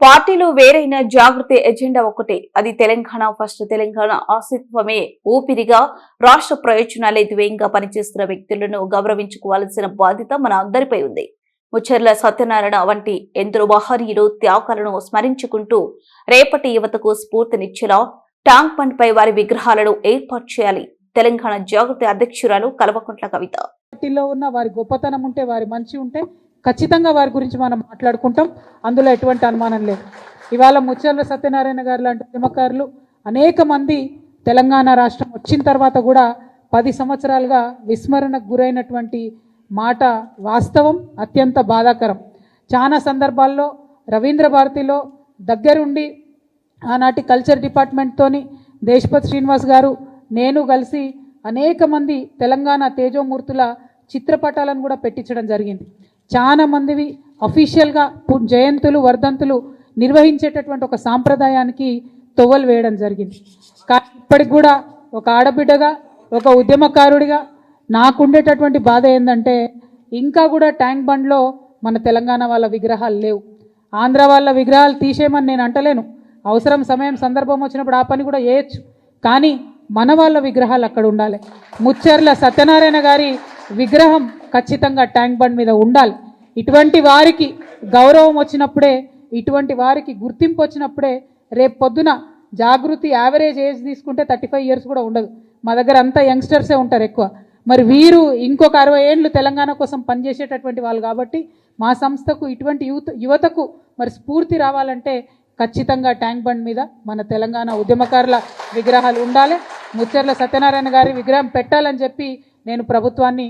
పార్టీలో వేరైన జాగృతి ఎజెండా ఒకటే. అది తెలంగాణ ఫస్ట్ తెలంగాణ అస్తిత్వమే ఊపిరిగా రాష్ట్ర ప్రయోజనాలే ద్వేయంగా పనిచేస్తున్న వ్యక్తులను గౌరవించుకోవాల్సిన బాధ్యత మన అందరిపై ఉంది. ముచ్చర్ల సత్యనారాయణ వంటి ఎందరో మహనీయులు త్యాగాలను స్మరించుకుంటూ రేపటి యువతకు స్ఫూర్తినిచ్చేలా ట్యాంక్ బండ్ పై వారి విగ్రహాలను ఏర్పాటు చేయాలి. తెలంగాణ జాగృతి అధ్యక్షురాలు కల్వకుంట్ల కవిత. పార్టీలో ఉన్న వారి గొప్పతనం ఉంటే వారి మంచి ఉంటే ఖచ్చితంగా వారి గురించి మనం మాట్లాడుకుంటాం. అందులో ఎటువంటి అనుమానం లేదు. ఇవాళ ముచ్చర్ల సత్యనారాయణ గారు లాంటి ఉద్యమకారులు అనేక మంది తెలంగాణ రాష్ట్రం వచ్చిన తర్వాత కూడా పది సంవత్సరాలుగా విస్మరణకు గురైనటువంటి మాట వాస్తవం అత్యంత బాధాకరం. చాలా సందర్భాల్లో రవీంద్ర భారతిలో దగ్గరుండి ఆనాటి కల్చర్ డిపార్ట్మెంట్తోని దేశపతి శ్రీనివాస్ గారు నేను కలిసి అనేక మంది తెలంగాణ తేజోమూర్తుల చిత్రపటాలను కూడా పెట్టించడం జరిగింది. చాలా మందివి అఫీషియల్గా జయంతులు వర్ధంతులు నిర్వహించేటటువంటి ఒక సాంప్రదాయానికి తొవ్వలు వేయడం జరిగింది. కానీ ఇప్పటికి కూడా ఒక ఆడబిడ్డగా ఒక ఉద్యమకారుడిగా నాకుండేటటువంటి బాధ ఏంటంటే ఇంకా కూడా ట్యాంక్ బండ్లో మన తెలంగాణ వాళ్ళ విగ్రహాలు లేవు. ఆంధ్ర వాళ్ళ విగ్రహాలు తీసేయమని నేను అంటలేను. అవసరం సమయం సందర్భం వచ్చినప్పుడు ఆ పని కూడా చేయొచ్చు. కానీ మన వాళ్ళ విగ్రహాలు అక్కడ ఉండాలి. ముచ్చర్ల సత్యనారాయణ గారి విగ్రహం ఖచ్చితంగా ట్యాంక్ బండ్ మీద ఉండాలి. ఇటువంటి వారికి గౌరవం వచ్చినప్పుడే ఇటువంటి వారికి గుర్తింపు వచ్చినప్పుడే రేపు పొద్దున జాగృతి యావరేజ్ ఏజ్ తీసుకుంటే థర్టీ ఫైవ్ ఇయర్స్ కూడా ఉండదు. మా దగ్గర అంతా యంగ్స్టర్సే ఉంటారు ఎక్కువ. మరి వీరు ఇంకొక అరవై ఏళ్ళు తెలంగాణ కోసం పనిచేసేటటువంటి వాళ్ళు కాబట్టి మా సంస్థకు ఇటువంటి యువత యువతకు మరి స్ఫూర్తి రావాలంటే ఖచ్చితంగా ట్యాంక్ బండ్ మీద మన తెలంగాణ ఉద్యమకారుల విగ్రహాలు ఉండాలి. ముచ్చర్ల సత్యనారాయణ గారి విగ్రహం పెట్టాలని చెప్పి నేను ప్రభుత్వాన్ని